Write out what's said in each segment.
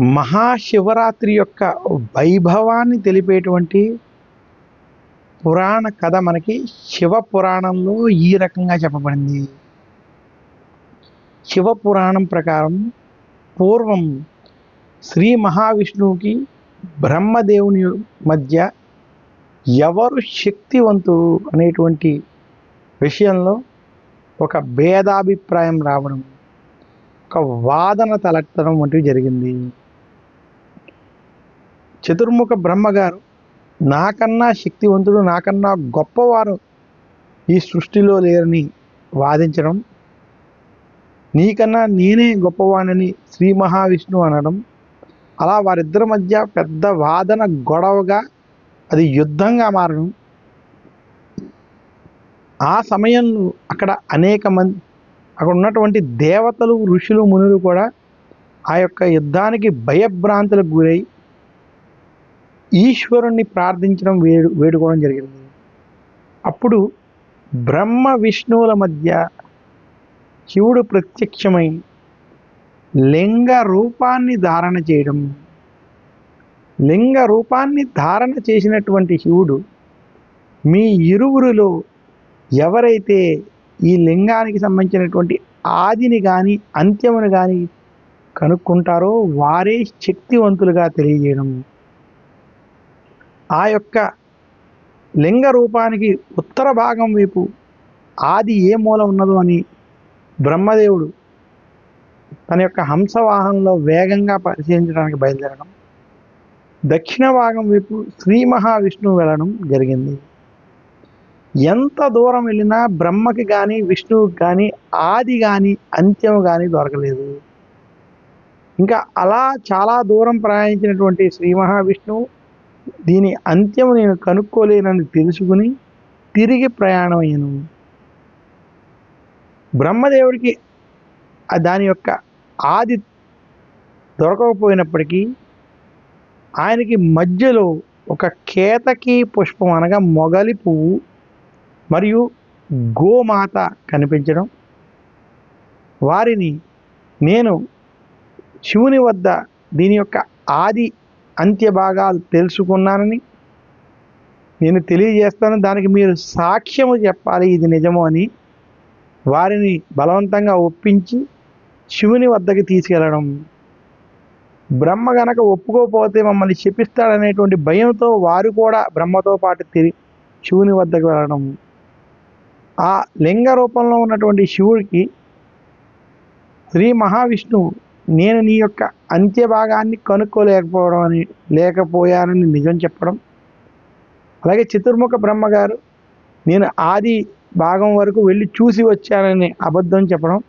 మహాశివరాత్రి యొక్క వైభవాన్ని తెలిపేటువంటి పురాణ కథ మనకి శివ పురాణంలో ఈ రకంగా చెప్పబడింది. శివ పురాణం ప్రకారం పూర్వం శ్రీ మహావిష్ణువుకి బ్రహ్మదేవుని మధ్య ఎవరు శక్తివంతుడు అనేటువంటి విషయంలో ఒక భేదాభిప్రాయం రావడం ఒక వాదన తలెత్తడం వంటివి జరిగింది. చతుర్ముఖ బ్రహ్మగారు నాకన్నా శక్తివంతుడు నాకన్నా గొప్పవారు ఈ సృష్టిలో లేరని వాదించడం నీకన్నా నేనే గొప్పవాణని శ్రీ మహావిష్ణు అనడం అలా వారిద్దరి మధ్య పెద్ద వాదన గొడవగా అది యుద్ధంగా మారడం. ఆ సమయంలో అక్కడ అనేక మంది అక్కడ ఉన్నటువంటి దేవతలు ఋషులు మునులు కూడా ఆ యొక్క యుద్ధానికి భయభ్రాంతులకు గురై ఈశ్వరుణ్ణి ప్రార్థించడం వేడు వేడుకోవడం జరిగింది. అప్పుడు బ్రహ్మ విష్ణువుల మధ్య శివుడు ప్రత్యక్షమై లింగ రూపాన్ని ధారణ చేయడం లింగ రూపాన్ని ధారణ చేసినటువంటి శివుడు మీ ఇరువురిలో ఎవరైతే ఈ లింగానికి సంబంధించినటువంటి ఆదిని కానీ అంత్యమును కానీ కనుక్కుంటారో వారే శక్తివంతులుగా తెలియజేయడం. ఆ యొక్క లింగ రూపానికి ఉత్తర భాగం వైపు ఆది ఏ మూల ఉన్నదో అని బ్రహ్మదేవుడు తన యొక్క హంసవాహనంలో వేగంగా పరిశీలించడానికి బయలుదేరడం దక్షిణ భాగం వైపు శ్రీ మహావిష్ణువు వెళ్ళడం జరిగింది. ఎంత దూరం వెళ్ళినా బ్రహ్మకి కానీ విష్ణువుకి కానీ ఆది కానీ అంత్యం కానీ దొరకలేదు. ఇంకా అలా చాలా దూరం ప్రయాణించినటువంటి శ్రీ మహావిష్ణువు దీని అంత్యం నేను కనుక్కోలేనని తెలుసుకుని తిరిగి ప్రయాణం అయ్యాను బ్రహ్మదేవుడికి దాని యొక్క ఆది దొరకకపోయినప్పటికీ ఆయనకి మధ్యలో ఒక కేతకి పుష్పం అనగా మొగలి పువ్వు మరియు గోమాత కనిపించడం. వారిని నేను శివుని వద్ద దీని యొక్క ఆది అంత్య భాగాలు తెలుసుకున్నానని నేను తెలియజేస్తాను. దానికి మీరు సాక్ష్యము చెప్పాలి ఇది నిజము అని. వారిని బలవంతంగా ఒప్పించి శివుని వద్దకు తీసుకెళ్ళడం బ్రహ్మ గనక ఒప్పుకోకపోతే మమ్మల్ని శపిస్తాడనేటువంటి భయంతో వారు కూడా బ్రహ్మతో పాటు తిరిగి శివుని వద్దకు వెళ్ళడం. ఆ లింగ రూపంలో ఉన్నటువంటి శివుడికి శ్రీ మహావిష్ణువు నేను నీ యొక్క అంత్య భాగాన్ని కనుక్కోలేకపోవడం అని లేకపోయానని నిజం చెప్పడం. అలాగే చతుర్ముఖ బ్రహ్మగారు నేను ఆది భాగం వరకు వెళ్ళి చూసి వచ్చానని అబద్ధం చెప్పడం.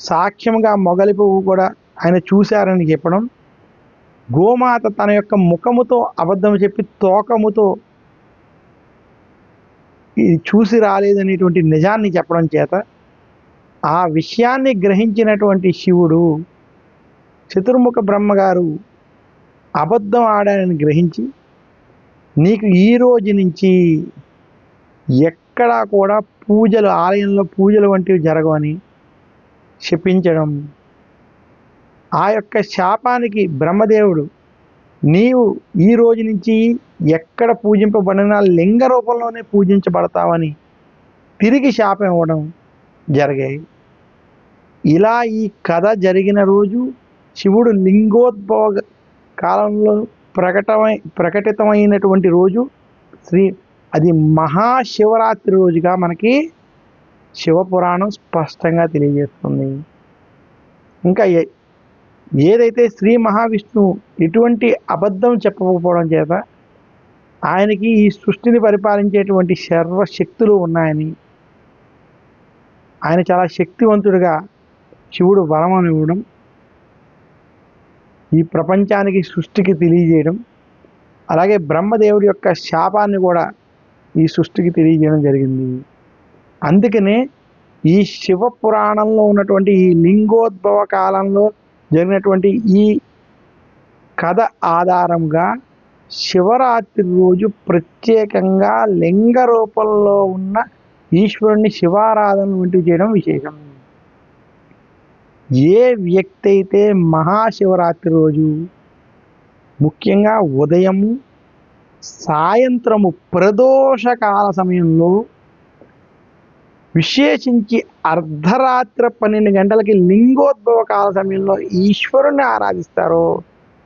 సాక్ష్యంగా మొగలి పువ్వు కూడా ఆయన చూశారని చెప్పడం. గోమాత తన యొక్క ముఖముతో అబద్ధం చెప్పి తోకముతో ఇది చూసి రాలేదనేటువంటి నిజాన్ని చెప్పడం చేత ఆ విషయాన్ని గ్రహించినటువంటి శివుడు చతుర్ముఖ బ్రహ్మగారు అబద్ధం ఆడానని గ్రహించి నీకు ఈ రోజు నుంచి ఎక్కడా కూడా పూజలు ఆలయంలో పూజలు వంటివి జరగవని శపించడం ఆ యొక్క శాపానికి బ్రహ్మదేవుడు నీవు ఈ రోజు నుంచి ఎక్కడ పూజింపబడినా లింగ రూపంలోనే పూజించబడతావని తిరిగి శాపం ఇవ్వడం జరిగాయి. ఇలా ఈ కథ జరిగిన రోజు శివుడు లింగోద్భవ కాలంలో ప్రకటమై ప్రకటితమైనటువంటి రోజు శ్రీ అది మహాశివరాత్రి రోజుగా మనకి శివపురాణం స్పష్టంగా తెలియజేస్తుంది. ఇంకా ఏదైతే శ్రీ మహావిష్ణువు ఎటువంటి అబద్ధం చెప్పకపోవడం చేత ఆయనకి ఈ సృష్టిని పరిపాలించేటువంటి సర్వశక్తులు ఉన్నాయని ఆయన చాలా శక్తివంతుడిగా శివుడు వరం ఇవ్వడం ఈ ప్రపంచానికి సృష్టికి తెలియజేయడం అలాగే బ్రహ్మదేవుడి యొక్క శాపాన్ని కూడా ఈ సృష్టికి తెలియజేయడం జరిగింది. అందుకనే ఈ శివ పురాణంలో ఉన్నటువంటి ఈ లింగోద్భవ కాలంలో జరిగినటువంటి ఈ కథ ఆధారంగా శివరాత్రి రోజు ప్రత్యేకంగా లింగ రూపంలో ఉన్న ఈశ్వరుణ్ణి శివారాధన వంటివి చేయడం విశేషం. ఏ వ్యక్తి అయితే మహాశివరాత్రి రోజు ముఖ్యంగా ఉదయము సాయంత్రము ప్రదోషకాల సమయంలో విశేషించి అర్ధరాత్రి పన్నెండు గంటలకి లింగోద్భవ కాల సమయంలో ఈశ్వరుణ్ణి ఆరాధిస్తారో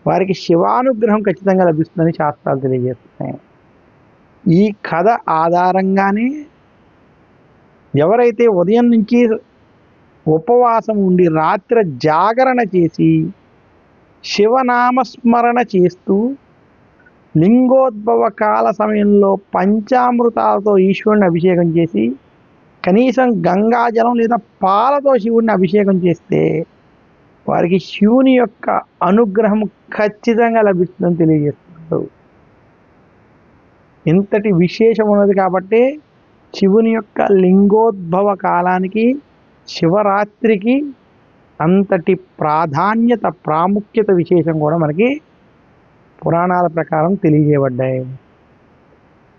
వారికి శివానుగ్రహం ఖచ్చితంగా లభిస్తుందని శాస్త్రాలు తెలియజేస్తున్నాయి. ఈ కథ ఆధారంగానే ఎవరైతే ఉదయం నుంచి ఉపవాసం ఉండి రాత్రి జాగరణ చేసి శివనామస్మరణ చేస్తూ లింగోద్భవ కాల సమయంలో పంచామృతాలతో ఈశ్వరుని అభిషేకం చేసి కనీసం గంగాజలం లేదా పాలతో శివుడిని అభిషేకం చేస్తే వారికి శివుని యొక్క అనుగ్రహం ఖచ్చితంగా లభిస్తుందని తెలియజేస్తున్నారు ఇంతటి విశేషం ఉన్నది కాబట్టి శివుని యొక్క లింగోద్భవ కాలానికి శివరాత్రికి అంతటి ప్రాధాన్యత ప్రాముఖ్యత విశేషం కూడా మనకి పురాణాల ప్రకారం తెలియజేయబడ్డాయి.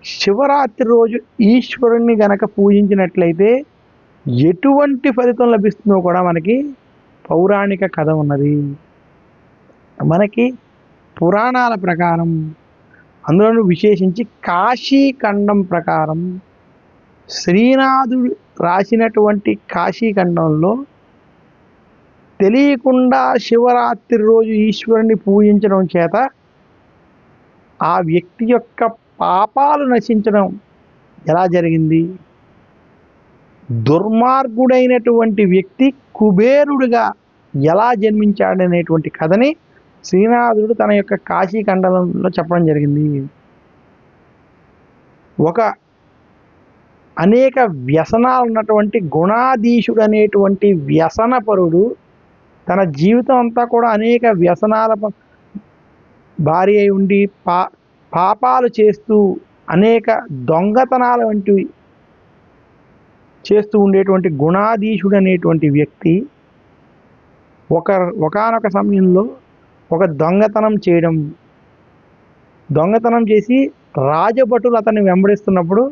శివరాత్రి రోజు ఈశ్వరుణ్ణి గనక పూజించినట్లయితే ఎటువంటి ఫలితం లభిస్తుందో కూడా మనకి పౌరాణిక కథ ఉన్నది. మనకి పురాణాల ప్రకారం అందులోనూ విశేషించి కాశీఖండం ప్రకారం శ్రీనాథుడు రాసినటువంటి కాశీఖండంలో తెలియకుండా శివరాత్రి రోజు ఈశ్వరుని పూజించడం చేత ఆ వ్యక్తి యొక్క పాపాలు నశించడం ఎలా జరిగింది? దుర్మార్గుడైనటువంటి వ్యక్తి కుబేరుడుగా ఎలా జన్మించాడనేటువంటి కథని శ్రీనాథుడు తన యొక్క కాశీఖండంలో చెప్పడం జరిగింది. ఒక అనేక వ్యసనాలు ఉన్నటువంటి గుణాధీశుడు అనేటువంటి వ్యసనపరుడు తన జీవితం అంతా కూడా అనేక వ్యసనాల ప- భారీ అయి ఉండి పా పాపాలు చేస్తూ అనేక దొంగతనాల వంటివి చేస్తూ ఉండేటువంటి గుణాధీశుడు అనేటువంటి వ్యక్తి ఒక ఒకానొక సమయంలో ఒక దొంగతనం చేయడం దొంగతనం చేసి రాజభటులు అతన్ని వెంబడిస్తున్నప్పుడు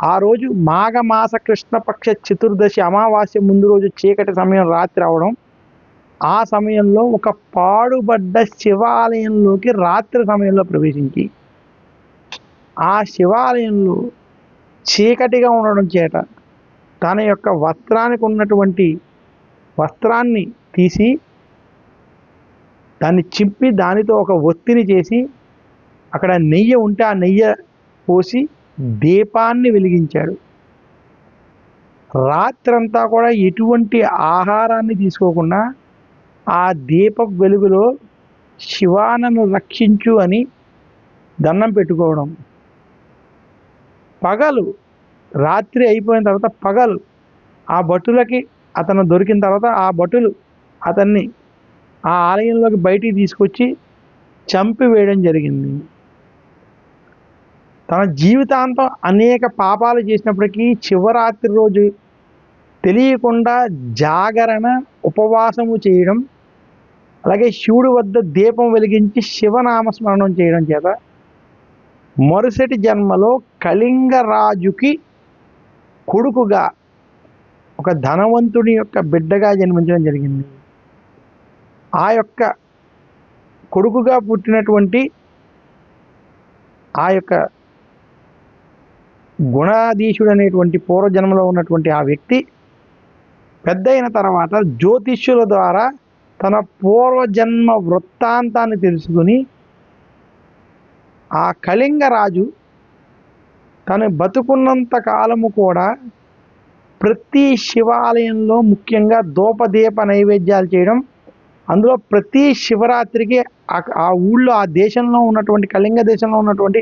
ఆ రోజు మాఘమాస కృష్ణపక్ష చతుర్దశి అమావాస్య ముందు రోజు చీకటి సమయం రాత్రి అవడం ఆ సమయంలో ఒక పాడుబడ్డ శివాలయంలోకి రాత్రి సమయంలో ప్రవేశించి ఆ శివాలయంలో చీకటిగా ఉండడం చేత తన యొక్క వస్త్రానికి ఉన్నటువంటి వస్త్రాన్ని తీసి దాన్ని చింపి దానితో ఒక ఒత్తిని చేసి అక్కడ నెయ్యి ఉంటే ఆ నెయ్యి పోసి దీపాన్ని వెలిగించాడు. రాత్రంతా కూడా ఎటువంటి ఆహారాన్ని తీసుకోకుండా ఆ దీప వెలుగులో శివానను రక్షించు అని దండం పెట్టుకోవడం. పగలు రాత్రి అయిపోయిన తర్వాత పగలు ఆ భటులకి అతను దొరికిన తర్వాత ఆ భటులు అతన్ని ఆ ఆలయంలోకి బయటికి తీసుకొచ్చి చంపి వేయడం జరిగింది. తన జీవితాంతం అనేక పాపాలు చేసినప్పటికీ శివరాత్రి రోజు తెలియకుండా జాగరణ ఉపవాసము చేయడం అలాగే శివుడి వద్ద దీపం వెలిగించి శివనామస్మరణం చేయడం చేత మరుసటి జన్మలో కళింగరాజుకి కొడుకుగా ఒక ధనవంతుని యొక్క బిడ్డగా జన్మించడం జరిగింది. ఆ యొక్క కొడుకుగా పుట్టినటువంటి ఆ యొక్క గుణాధీశుడు అనేటువంటి పూర్వజన్మలో ఉన్నటువంటి ఆ వ్యక్తి పెద్ద అయిన తర్వాత జ్యోతిష్యుల ద్వారా తన పూర్వజన్మ వృత్తాంతాన్ని తెలుసుకుని ఆ కళింగ రాజు తను బతుకున్నంత కాలము కూడా ప్రతి శివాలయంలో ముఖ్యంగా దూపదీప నైవేద్యాలు చేయడం అందులో ప్రతి శివరాత్రికి ఆ- ఆ ఊళ్ళో ఆ దేశంలో ఉన్నటువంటి కళింగ దేశంలో ఉన్నటువంటి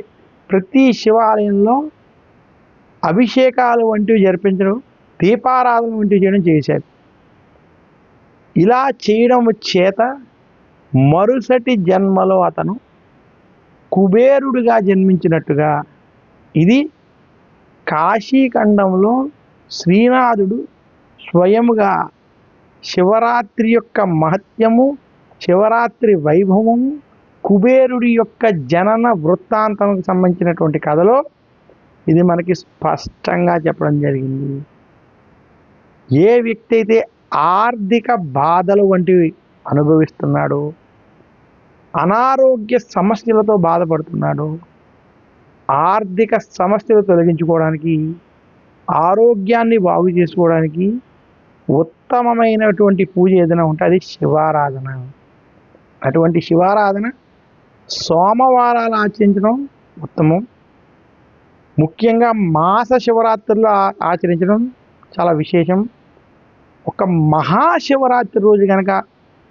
ప్రతి శివాలయంలో అభిషేకాలు వంటివి జరిపించడం దీపారాధన వంటివి చేయడం చేశారు. ఇలా చేయడం చేత మరుసటి జన్మలో అతను కుబేరుడిగా జన్మించినట్టుగా ఇది కాశీఖండంలో శ్రీనాథుడు స్వయముగా శివరాత్రి యొక్క మహత్యము శివరాత్రి వైభవము కుబేరుడి యొక్క జనన వృత్తాంతంకు సంబంధించినటువంటి కథలో ఇది మనకి స్పష్టంగా చెప్పడం జరిగింది. ఏ వ్యక్తి అయితే ఆర్థిక బాధలు వంటివి అనుభవిస్తున్నాడు అనారోగ్య సమస్యలతో బాధపడుతున్నాడు ఆర్థిక సమస్యలు తొలగించుకోవడానికి ఆరోగ్యాన్ని బాగు చేసుకోవడానికి ఉత్తమమైనటువంటి పూజ ఏదైనా ఉంటే అది శివారాధన. అటువంటి శివారాధన సోమవారాలు ఆచరించడం ఉత్తమం. ముఖ్యంగా మాస శివరాత్రులు ఆచరించడం చాలా విశేషం. ఒక మహాశివరాత్రి రోజు కనుక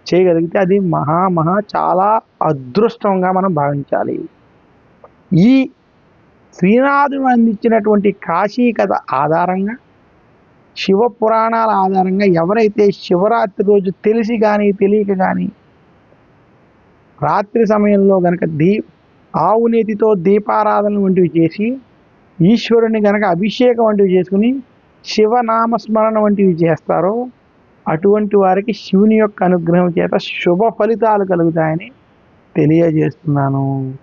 చేయగలిగితే అది మహా మహా చాలా అదృష్టంగా మనం భావించాలి. ఈ శ్రీనాథుడు అందించినటువంటి కాశీ కథ ఆధారంగా శివ పురాణాల ఆధారంగా ఎవరైతే శివరాత్రి రోజు తెలిసి కానీ తెలియక కానీ రాత్రి సమయంలో గనక దీ ఆవునేతితో దీపారాధన వంటివి చేసి ఈశ్వరుని కనుక అభిషేకం వంటివి చేసుకుని శివనామస్మరణ వంటివి చేస్తారో అటువంటి వారికి శివుని యొక్క అనుగ్రహం చేత శుభ ఫలితాలు కలుగుతాయని తెలియజేస్తున్నాను.